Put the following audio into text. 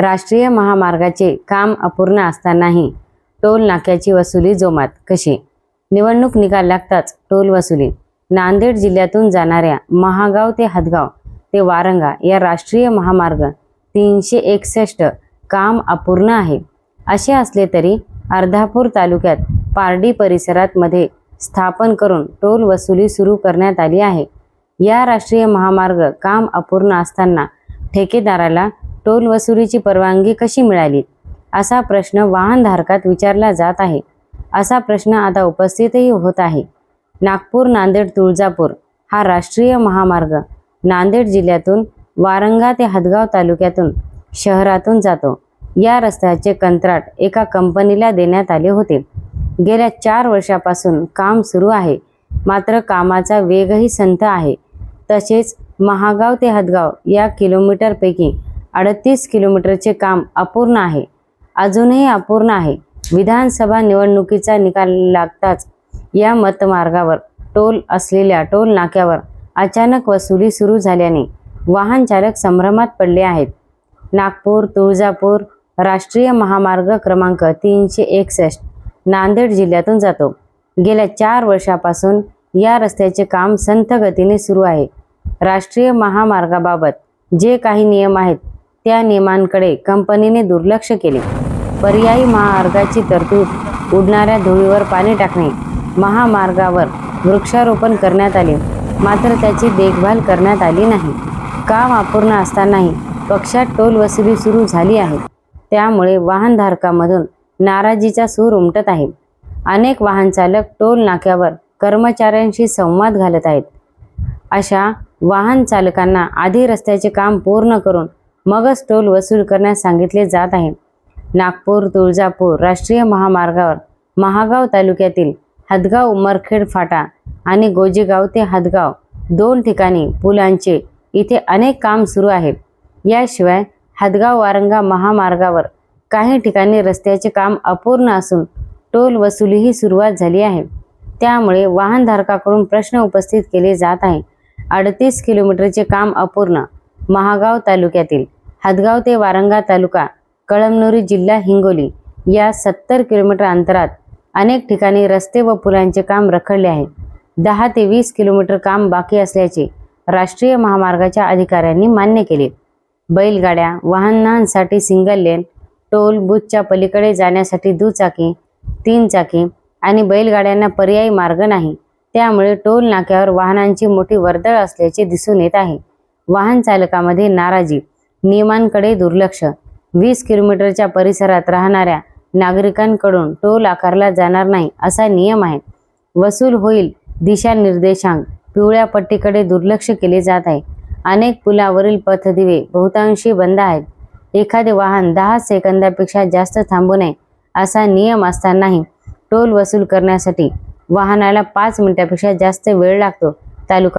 राष्ट्रीय महामार्गाचे काम अपूर्ण असतानाही टोल नाक्याची वसुली जोमात कशी? निवडणूक निकाल लागताच टोल वसुली. नांदेड जिल्ह्यातून जाणाऱ्या महागाव ते हदगाव ते वारंगा या राष्ट्रीय महामार्ग तीनशे एकसष्ट काम अपूर्ण आहे. असे असले तरी अर्धापूर तालुक्यात पारडी परिसरात मध्ये स्थापन करून टोल वसुली सुरू करण्यात आली आहे. या राष्ट्रीय महामार्ग काम अपूर्ण असताना ठेकेदाराला टोल वसुलीची परवानगी कशी मिळाली? असा प्रश्न वाहनधारकात विचारला जात आहे. असा प्रश्न आता उपस्थितही होत आहे. नागपूर नांदेड तुळजापूर हा राष्ट्रीय महामार्ग. नांदेड जिल्ह्यातून वारंगा ते हदगाव तालुक्यातून शहरातून जातो. या रस्त्याचे कंत्राट एका कंपनीला देण्यात आले होते. गेल्या चार वर्षापासून काम सुरू आहे. मात्र कामाचा वेगही संथ आहे. तसेच महागाव ते हदगाव या किलोमीटरपैकी अडतीस किलोमीटरचे काम अपूर्ण आहे. अजूनही अपूर्ण आहे. विधानसभा निवडणुकीचा निकाल लागताच या मतमार्गावर टोल असलेल्या टोल नाक्यावर अचानक वसुली सुरू झाल्याने वाहन चालक संभ्रमात पडले आहेत. नागपूर तुळजापूर राष्ट्रीय महामार्ग क्रमांक तीनशे एकसष्ट नांदेड जिल्ह्यातून जातो. गेल्या चार वर्षापासून या रस्त्याचे काम संथ गतीने सुरू आहे. राष्ट्रीय महामार्गाबाबत जे काही नियम आहेत त्या नियमांकडे कंपनीने दुर्लक्ष केले. पर्यायी महामार्गाची तरतूद उडणाऱ्या धुळीवर पाणी टाकणे महामार्गावर वृक्षारोपण करण्यात आले. मात्र त्याची देखभाल करण्यात आली नाही. काम अपूर्ण असतानाही पक्षात टोल वसुली सुरू झाली आहे. त्यामुळे वाहनधारकामधून नाराजीचा सूर उमटत आहे. अनेक वाहनचालक टोल नाक्यावर कर्मचाऱ्यांशी संवाद घालत आहेत. अशा वाहन चालकांना आधी रस्त्याचे काम पूर्ण करून मगच टोल वसूल करण्यास सांगितले जात आहे. नागपूर तुळजापूर राष्ट्रीय महामार्गावर महागाव तालुक्यातील हदगाव उमरखेड फाटा आणि गोजेगाव ते हदगाव दोन ठिकाणी पुलांचे इथे अनेक काम सुरू आहे. याशिवाय हदगाव वारंगा महामार्गावर काही ठिकाणी रस्त्याचे काम अपूर्ण असून टोल वसुलीही सुरुवात झाली आहे. त्यामुळे वाहनधारकाकडून प्रश्न उपस्थित केले जात आहे. अडतीस किलोमीटरचे काम अपूर्ण महागाव तालुक्यातील हदगाव ते वारंगा तालुका कळमनुरी जिल्हा हिंगोली या सत्तर किलोमीटर अंतरात अनेक ठिकाणी रस्ते व पुलांचे काम रखडले आहे. दहा ते वीस किलोमीटर काम बाकी असल्याचे राष्ट्रीय महामार्गाच्या अधिकाऱ्यांनी मान्य केले. बैलगाड्या वाहनांसाठी सिंगल लेन टोल बुथच्या पलीकडे जाण्यासाठी दुचाकी तीन चाकी आणि बैलगाड्यांना पर्यायी मार्ग नाही. त्यामुळे टोल नाक्यावर वाहनांची मोठी वर्दळ असल्याचे दिसून येत आहे. वाहन चालकामध्ये नाराजी नियमांकडे दुर्लक्ष. वीस किलोमीटरच्या परिसरात राहणाऱ्या नागरिकांकडून टोल आकारला जाणार नाही असा नियम आहे. वसूल होईल दिशानिर्देशांक पिवळ्या पट्टीकडे दुर्लक्ष केले जात आहे. अनेक पुलावरील पथदिवे बहुतांशी बंद आहेत. एखादे वाहन दहा सेकंदापेक्षा जास्त थांबू नये असा नियम असतानाही टोल वसूल करण्यासाठी वाहनाला पाच मिनिटापेक्षा जास्त वेळ लागतो. तालुका